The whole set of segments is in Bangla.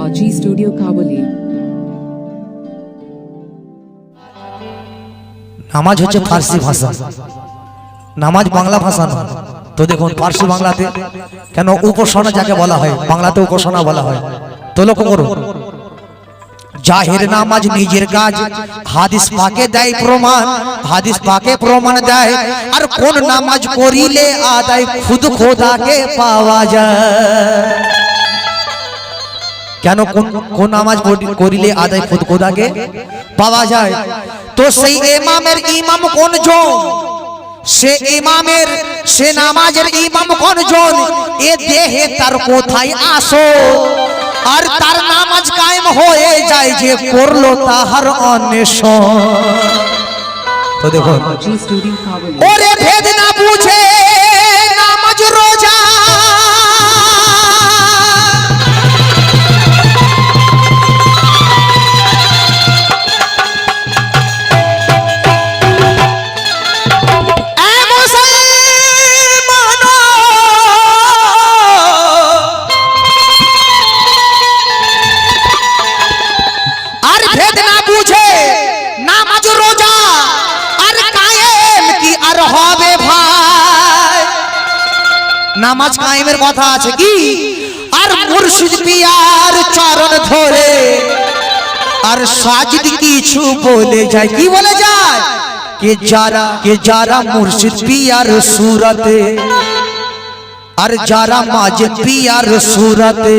Babaji Studio Kabuli. নামাজ হচ্ছে ফার্সি ভাষা। নামাজ বাংলা ভাষা নয় তো দেখুন ফার্সি বাংলাতে কেন উপাসনা যাকে বলা হয় বাংলাতে উপাসনা বলা হয়? তো লক্ষ্য করুন। জাহের নামাজ নিজের কাজ হাদিস পাকে দেয় প্রমাণ হাদিস পাকে প্রমাণ দেয়। আর কোন নামাজ করিলে আদায় খুদ খোদাকে পাওয়া যায়। কেন কোন কোন নামাজ করিলে আদায় খুদ খোদাকে? পাওয়া যায়। তো সেই ইমামের ইমাম কোন জন সে ইমামের সে নামাজের ইমাম কোন জন এ দেহে তার কোথায় আসো? আর তার নামাজ কায়েম হয়ে যায় যে করল তাহার অন্বেষণ। তো দেখুন। Kabuli. ওরে ভেদ না বুঝে হবে ভাই। নামাজ কায়েমের কথা আছে কি? আর মুর্শিদ চরণ ধরে। আর সাজিদ কিছু বলে যায়। কি বলে যায়? কে যারা কে যারা মুর্শিদ পিয়ার সুরতে। আর যারা মাঝে পিয়ার সুরতে।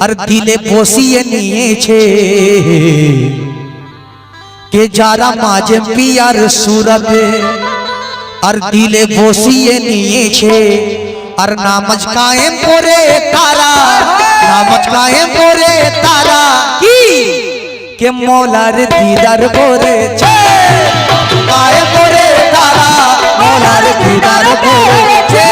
আর দিলে বসিয়ে নিয়েছে। কে যারা মাঝে পিয়ার সুরতে। আর দিলে বসিয়ে নিয়েছে। আর নামাজ কায়েম করে তারা, নামাজ কায়েম করে তারা কি? কে মোলার দিদার করেছে? কায়েম করে তারা মোলার দিদার করেছে।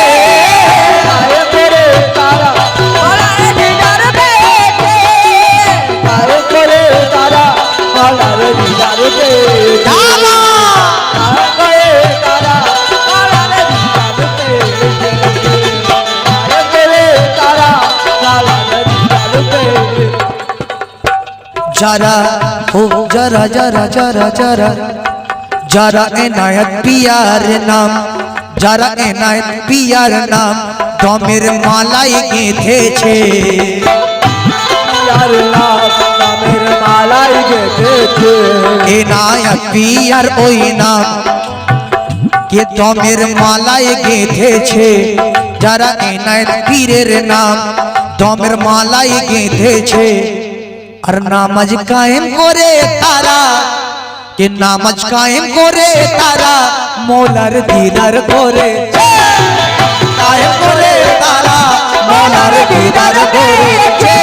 যারা ও যারা যারা যারা যারা যারা এনায়ত পিয়ার নাম যারা এনায়ত পিয়ার নাম দমের মালাই গেঁথেছে এনায়ত পিয়ার ওই নাম কে দমের মালাই গেঁথেছে যারা এনায়ত পীরের নাম দমের মালাই গেঁথেছে আর নামাজ কায়েম করে তারা কে নামাজ কায়েম করে তারা মোলার দিদার করে কায়েম করে তারা মোলার দিদার করেছে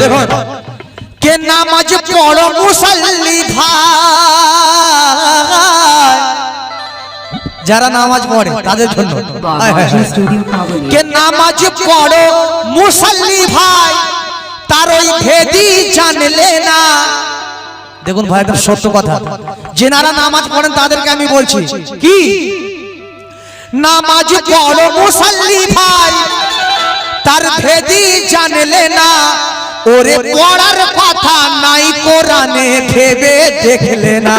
দেখুন কে নামাজ পড়ো মুসল্লি যারা নামাজ পড়ে তাদের জন্য. কে নামাজ পড়ো মুসল্লি ভাই তার ওই ভেদি জানলে না। দেখুন ভাই একদম সত্য কথা। যেনারা নামাজ পড়েন তাদেরকে আমি বলছি কি? নামাজ পড়ো মুসল্লি ভাই তার ভেদি জানলে না। ওরে পড়ার কথা নাই কোরআনে ভেবে দেখলে না।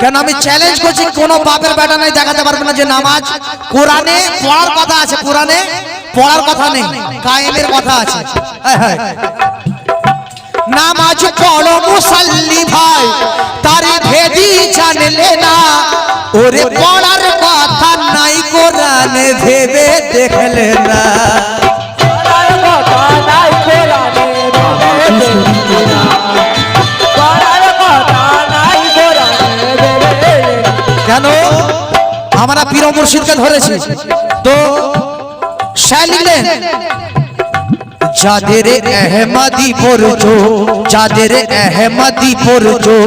কেন আমি চ্যালেঞ্জ করছি? কোন বাপের বেটা নাই, দেখাতে পারবে না যে নামাজ। কোরআনে পড়ার কথা আছে, কোরআনে পড়ার কথা নেই, কায়েমের কথা আছে। নামাজ পড়ো মুসল্লি ভাই, তারি ভেদি জানলে না। ওরে পড়ার কথা নাই, কোরআনে ভেবে দেখলে না। মুর্শিদকে ধরেছি। তো লিখলেন যাদের এহমাদি পরজো যাদের এহমাদি পরজো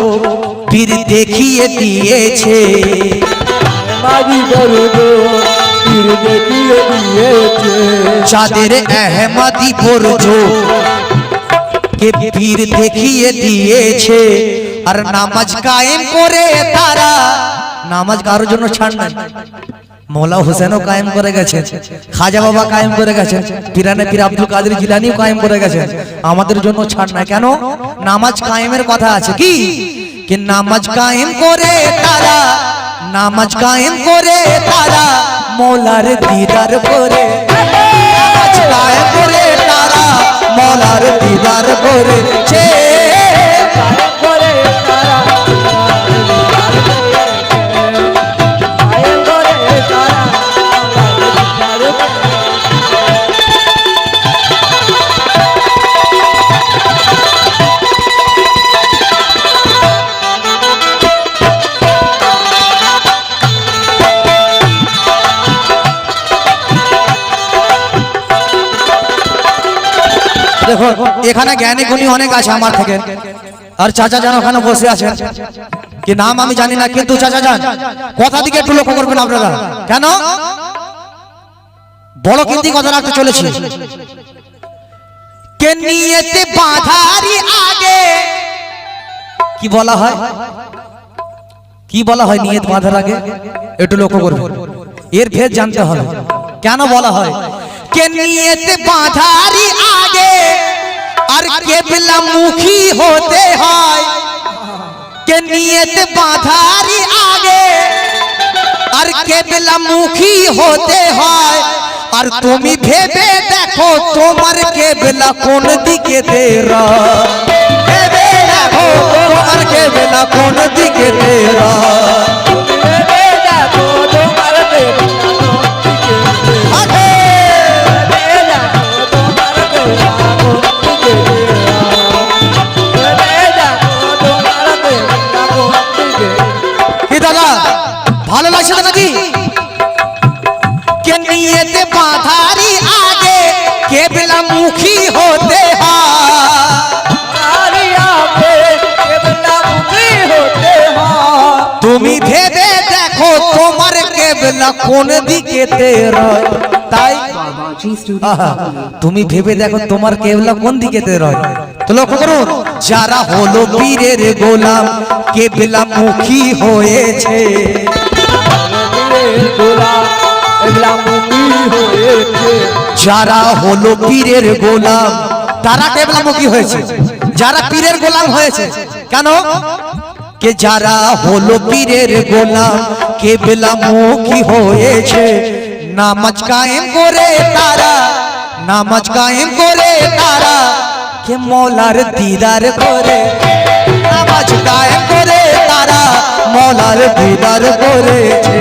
পীর দেখিয়ে দিয়েছে। যাদের এহমাদি পরজো কে পীর দেখিয়ে দিয়েছে। আর নামাজ কায়েম করে তারা নামাজ কারোর জন্য ছাড় নাই। মৌলা হোসেনও কায়েম করে গেছেন, খাজা বাবা কায়েম করে গেছেন, পিরানে পীর আব্দুল কাদের জিলানিও কায়েম করে গেছেন। আমাদের জন্য ছাড় নাই। কেন? নামাজ কায়েমের কথা আছে কি? কি নামাজ কায়েম করে তারা, নামাজ কায়েম করে তারা, মৌলার দিদার করে। নামাজ কায়েম করে তারা, মৌলার দিদার করে। দেখো এখানে জ্ঞানী গুণী অনেক আছে আমার থেকে। আর চাচা যেন ওখানে বসে আছেন। কি নাম আমি জানি না, কিন্তু চাচা যান। কথা দিকে একটু লক্ষ্য করবেন আপনারা। কেন? বড় কিন্তু কথা রাখতে চলেছি। কে বলা হয়? কি বলা হয় নিয়ত বাঁধার আগে? একটু লক্ষ্য করবেন। এর ভেদ জানতে হবে। কেন বলা হয়? কে নিয়ত বাঁধারি আগে? আর কেবলা মুখী হতে হয়। কে নিয়ত বাঁধারি আগে? আর কেবলা মুখী হতে হয়। আর তুমি ভেবে দেখো তোমার কেবলা কোন দিকে তেরা ভেবে দেখো তোমার কেবলা কোন দিকে তেরা ভেবে দেখো তোমার কেবলা কোন দিকে. তুমি ভেবে দেখো তোমার কেবলা কোন দিকে লক্ষ্য করুন, যারা হলো বীরের গোলাম, কেবলা মুখী হয়েছে। যারা হলো পীরের গোলাম, তারা কেবলামুখী হয়েছে। যারা পীরের গোলাম হয়েছে, কেন? কে যারা হলো পীরের গোলাম কেবলামুখী হয়েছে। নামাজ কায়েম করে তারা, নামাজ কায়েম করে তারা, কে মৌলার দিদার করে। নামাজ কায়েম করে তারা, মৌলার দিদার করেছে।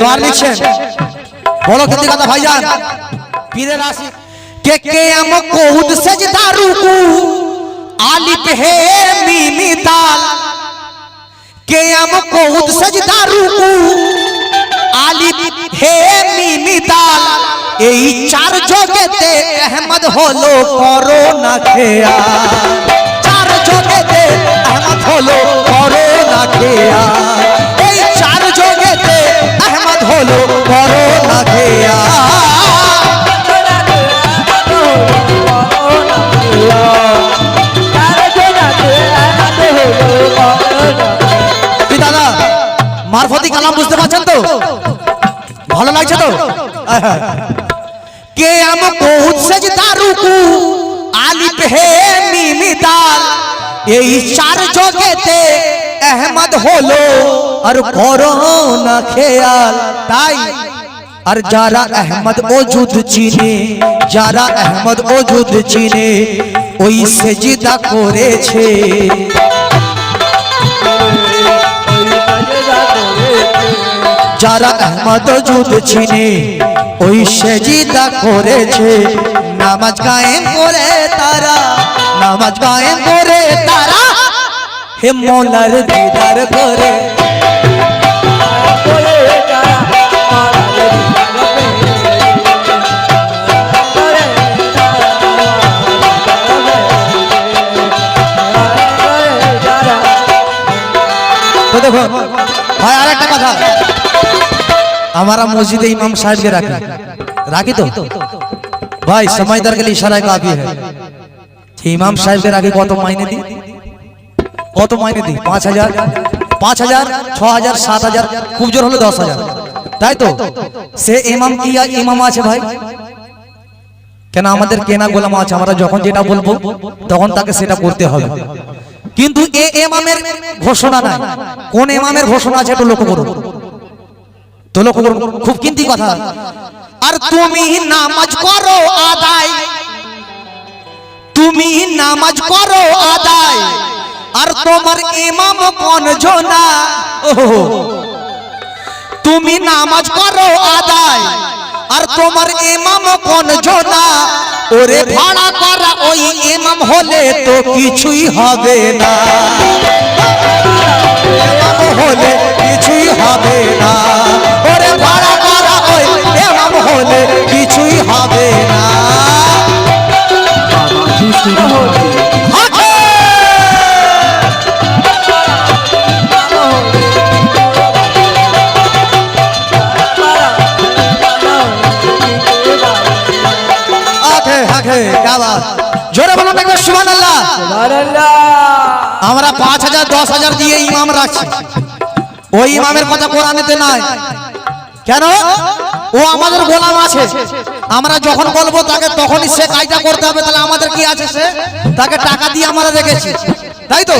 গায়ক করে তারা গায়ক করে তারা আর দিদার তো আর লিখছেন বলো কিন্তু কথা ভাইজান পীরের রাশি কে কে আম কোহুদ সেজদা রুকু আলিফ হে মিমি দাল কে আম কোহুদ সেজদা রুকু আলিফ হে মিমি দাল এই চার জগতে আহমদ হলো করোনা খেয়া চার জগতে আহমদ হলো করোনা খেয়া এই চার জগতে আহমদ হলো মারফতি কালাম, বুঝতে পারছেন তো? ভালো লাগছে তো? কে আম বহুত সেজদা রুকু আলিফ হে মিমি দাল। এই চার জগতে আহমদ হলো আর করোনা খেয়াল। তাই আর যারা আহমদ ওজুদ চিনে, যারা আহমদ ওজুদ চিনে, ওই সেজদা করেছে। যারা আহমদ যুদ চিনে ওই সেজিদা করেছে। নামাজ কায়েম করে তারা, নামাজ কায়েম করে তারা হে মৌলার দিদার করে দেখো ভাই আর একটা কথা। আমরা মসজিদে ইমাম সাহেবকে রাখি। রাখি তো? ভাই সময়দার গেলে ইশারায় কাফি হ্যাঁ। ইমাম সাহেবকে রাখি কত মাইনে দিই কত মাইনে দিই পাঁচ হাজার? পাঁচ হাজার, ছ হাজার, সাত হাজার, খুব জোর হলো দশ হাজার। তাই তো? সে ইমাম কি ইমাম আছে ভাই? কেন আমাদের কেনা গোলাম আছে? আমরা যখন যেটা বলব, তখন তাকে সেটা করতে হবে। কিন্তু এ ইমামের ঘোষণা নাই। কোন ইমামের ঘোষণা আছে একটু লক্ষ্য করুন। তো লক্ষ্য করুন, খুব কিন্তি কথা। আর তুমি নামাজ করো আদায়। তুমি নামাজ করো আদায়। আর তোমার ইমাম কোন জনা? তুমি নামাজ করো আদায়। আর তোমার ইমাম কোন জনা ওরে ভাড়া করা, ওই ইমাম হলে তো কিছুই হবে না। ইমাম হলে কিছুই হবে না। ওরে ভাড়া করা, ওই ইমাম হলে কিছুই হবে না। আমরা পাঁচ হাজার, দশ হাজার দিয়ে ইমাম রাখছি। ওই ইমামের কথা কোরআনেতে নাই। কেন? ও আমাদের গোলাম আছে। আমরা যখন বলব তাকে তখনই সে কাজটা করতে হবে, তাহলে আমাদের কি আছে সে? তাকে টাকা দিয়ে আমরা রেখেছি। তাই তো?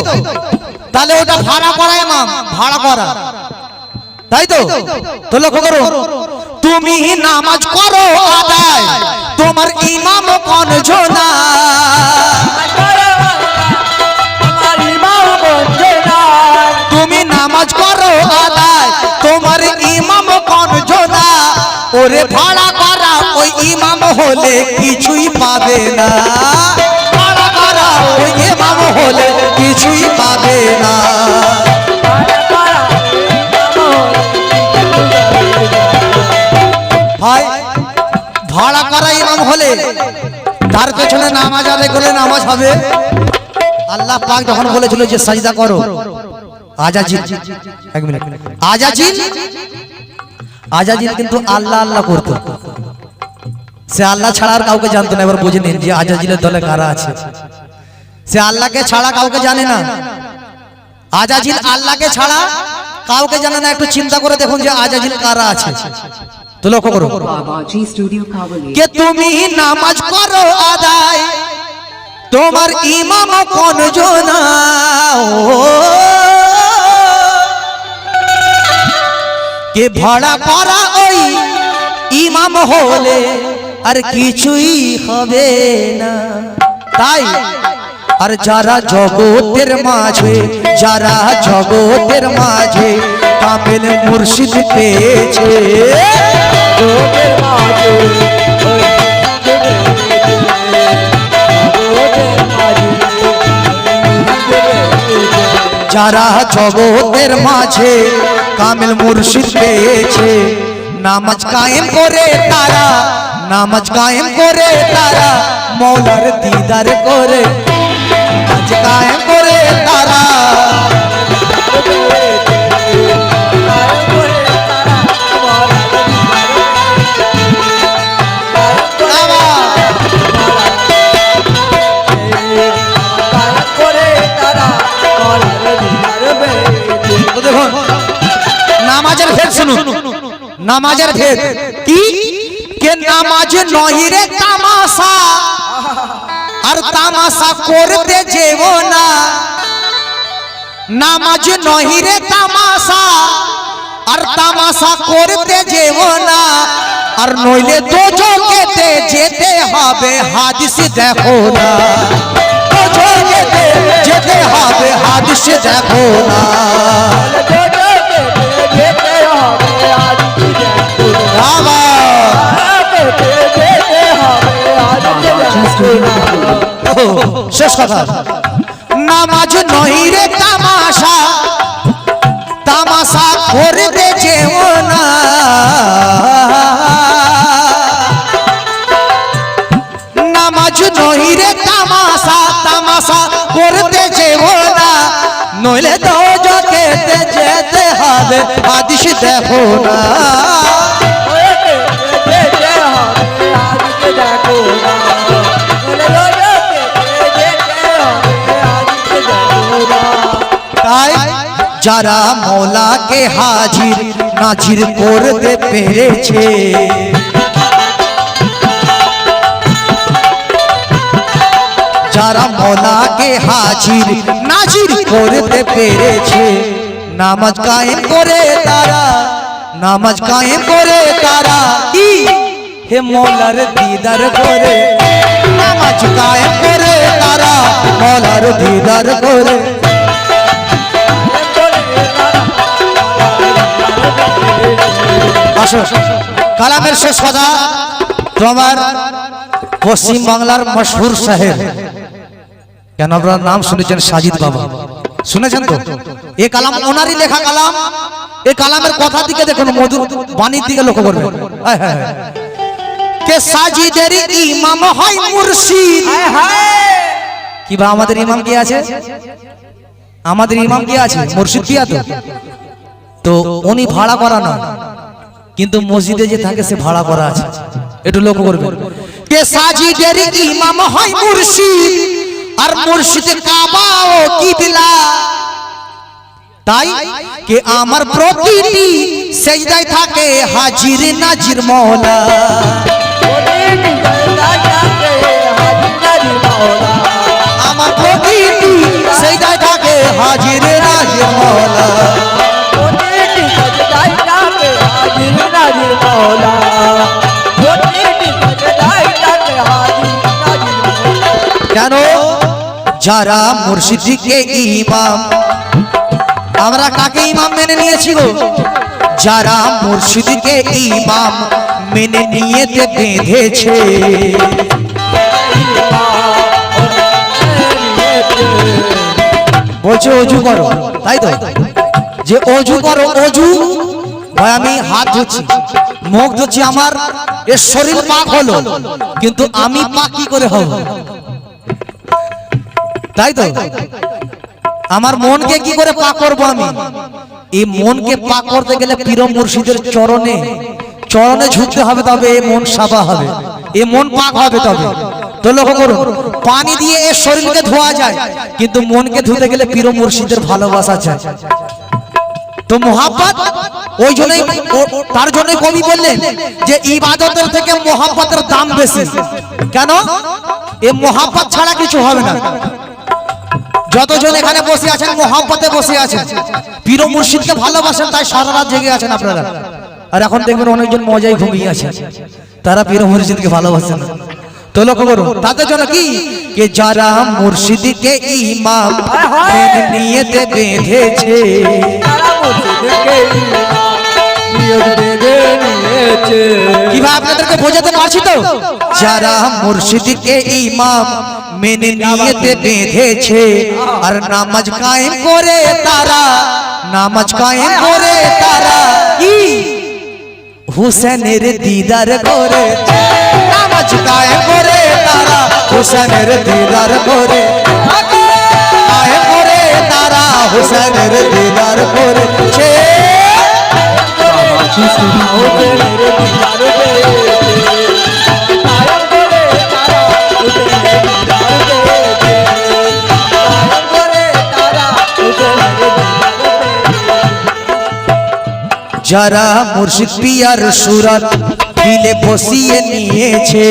তাহলে ওটা ভাড়া করা ইমাম, ভাড়া করা। তাই তো? তো লক্ষ্য করো। তুমি নামাজ করো আদায়, তোমার ইমাম কোন জনা ওরে ভাড়া করা ওই ইমাম হলে কিছুই পাবে না। ভাড়া করা ওই ইমাম হলে কিছুই পাবে না। ভাই, ভাড়া করা ইমাম হলে তার পেছনে নামাজ আদায় করলে নামাজ হবে? আল্লাহ পাক যখন বলেছিল যে সাজদা করো আজাজিল এক মিনিট। আজাজিল আজাজিল কিন্তু আল্লাহ আল্লাহ করতো। সে আল্লাহ ছাড়া আর কাউকে জানতো না এবার বুঝে নিন যে আজাজিলের দলে কারা আছে। সে আল্লাহকে ছাড়া কাউকে জানে না। আজাজিল আল্লাহকে ছাড়া কাউকে জানে না একটু চিন্তা করে দেখুন যে আজাজিল কারা আছে। তো লক্ষ্য করো. কে তুমি নামাজ করো আদায়? তোমার ইমাম কোন জনা ও। কে ভাড়া পারা ওই ইমাম হলে আর কিছুই হবে না। তাই আর যারা জগতের মাঝে, যারা জগতের মাঝে কামেল মুর্শিদ পেয়েছে যারা জগতের মাঝে কামেল মুর্শিদ পেয়েছে, নামাজ কায়েম করে তারা, নামাজ কায়েম করে তারা, মৌলার দিদার করে, নামাজ কায়েম করে তারা। নামাজের ভেদ। কি? কে? নামাজ নহি রে তামাশা? আর তামাশা করতে যেও না। নামাজ নহি রে তামাশা। আর তামাশা করতে যেও না। আর নইলে দোজকেতে যেতে হবে। হাদিস দেখো না। দোজকেতে যেতে হবে। হাদিস দেখো না। শেষ কথা নামাজ নহি রে তামাশা তামাশা করতে যেও না নামাজ নহি রে তামাশা তামাশা করতে যেও না নইলে তো জগেতে যেতে হবে হাদিস দেখো না। যেতে দেখো না। যারা মৌলাকে হাজির, নাজির করতে পেরেছে। যারা মৌলাকে হাজির, নাজির করতে পেরেছে, নামাজ কায়েম করে তারা, নামাজ কায়েম করে তারা কি? হে মৌলার দিদার করে নামাজ কায়েম করে তারা, মৌলার দিদার করে আসো। কালামের শেষ কথা তোমার পশ্চিম বাংলার মশহুর সাহেব কেন আপনার নাম শুনেছেন সাজিদ বাবা? শুনেছেন তো? এ কালাম ওনারই লেখা কালাম। এ কালামের কথা দিকে দেখুন মধুর বাণীর দিকে লক্ষ্য করবেন। কে সাজিদের ইমাম হয় মুর্শিদ? কি বা আমাদের ইমাম কি আছে? আমাদের ইমাম কি আছে? মুর্শিদ কি আছে? তো উনি ভাড়া করা না কিন্তু মসজিদে যে থাকে, সে ভাড়া করা আছে। একটু লক্ষ্য করবেন। কে সাজিদের ইমাম হয় মুর্শিদ, আর মুর্শিদ কাবা ও কিবলা। তাই কে আমার প্রতিটি সেজদায় থাকে হাজির নাজির মওলা। আমার প্রতিটি সেজদায় থাকে হাজির নাজির মওলা। কেন? যারা মুর্শিদিকে ইমাম, আমরা কাকে ইমাম মেনে নিয়েছি গো? যারা মুর্শিদিকে ইমাম মেনে নিয়েতে বেঁধেছে। বলছে, অজু করো। তাই তো? যে অজু করো, অজু আমি হাত ধুচ্ছি, মুখ ধুচ্ছি, আমার এর শরীর পাক হলো, কিন্তু আমি পাক কি করে হব? তাই তো? আমার মনকে কি করে পাক করব আমি? এই মনকে পাক করতে গেলে পীর মুর্শিদের চরণে চরণে ঝুঁকতে হবে তবে এ মন সাফা হবে, এ মন পাক হবে তবে। তো লক্ষ্য করুন, পানি দিয়ে এ শরীরকে ধোয়া যায়, কিন্তু মনকে ধুতে গেলে পীর মুর্শিদের ভালোবাসা চাই তো মোহাব্বত? ওই জন্যই তার জন্য কবি বললেন যে ইবাদতের থেকে মোহাব্বতের দাম বেশি। কেন? এ মোহাব্বত ছাড়া কিছু হবে না। যতজন এখানে বসে আছেন মোহাম্মতে বসে আছেন। পীর মুর্শিদকে ভালোবাসেন তাই সারা রাত জেগে আছেন আপনারা। আর এখন দেখবেন অনেকজন মজাই ঘুমিয়ে আছে। তারা পীর মুর্শিদকে ভালোবাসেন তো লক্ষ্য করুন তাদের জন্য কি? কে যারা মুর্শিদকে ইমাম মেনে নিয়েতে বেঁধেছে তারা মুর্শিদকে নিয়োগ বেঁধে নিয়েছে কীভাবে আপনাদেরকে বোঝাতে পারছি তো যারা মুর্শিদকে ইমাম মেনে নিয়েতে বেঁধেছে আর নামাজ কায়েম করে তারা নামাজ কায়েম করে তারা কি হুসেনের দিদার করে নামাজ কায়েম করে তারা হুসেনের দিদার করে কায়েম করে তারা হুসেনের দিদার করেছে যারা মুর্শিদ পিয়ার সুরত বসিয়ে নিয়েছে।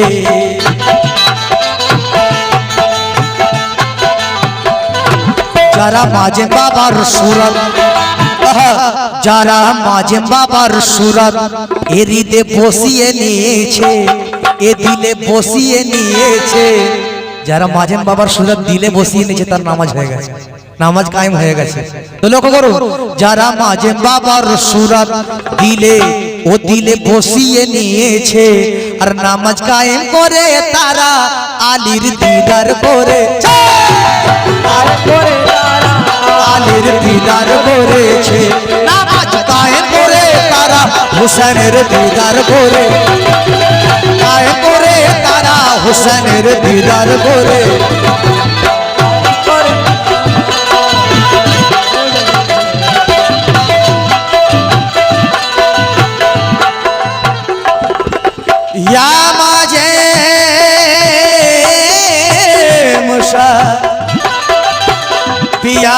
যারা মাঝে বাবার সুরত, যারা মাঝে বাবার সুরত, এ হৃদে বসিয়ে নিয়েছে, এ দিলে বসিয়ে নিয়েছে। যারা মাঝেন বাবার সুরত দিলে বসিয়ে নিয়েছে, তার নামাজ হয়ে গেছে। নামাজ কায়েম হয়ে গেছে। তো লক্ষ্য করো, যারা মাঝে বাবার সুরত দিলে, ও দিলে বসিয়ে নিয়েছে। আর নামাজ কায়েম করে তারা আলীর দিদার করে। করে। আলীর দিদার করেছে। নামাজ কায়েম করে তারা হুসেনের দিদার করে। কায়েম করে তারা হুসেনের দিদার করে। মুসা পিয়া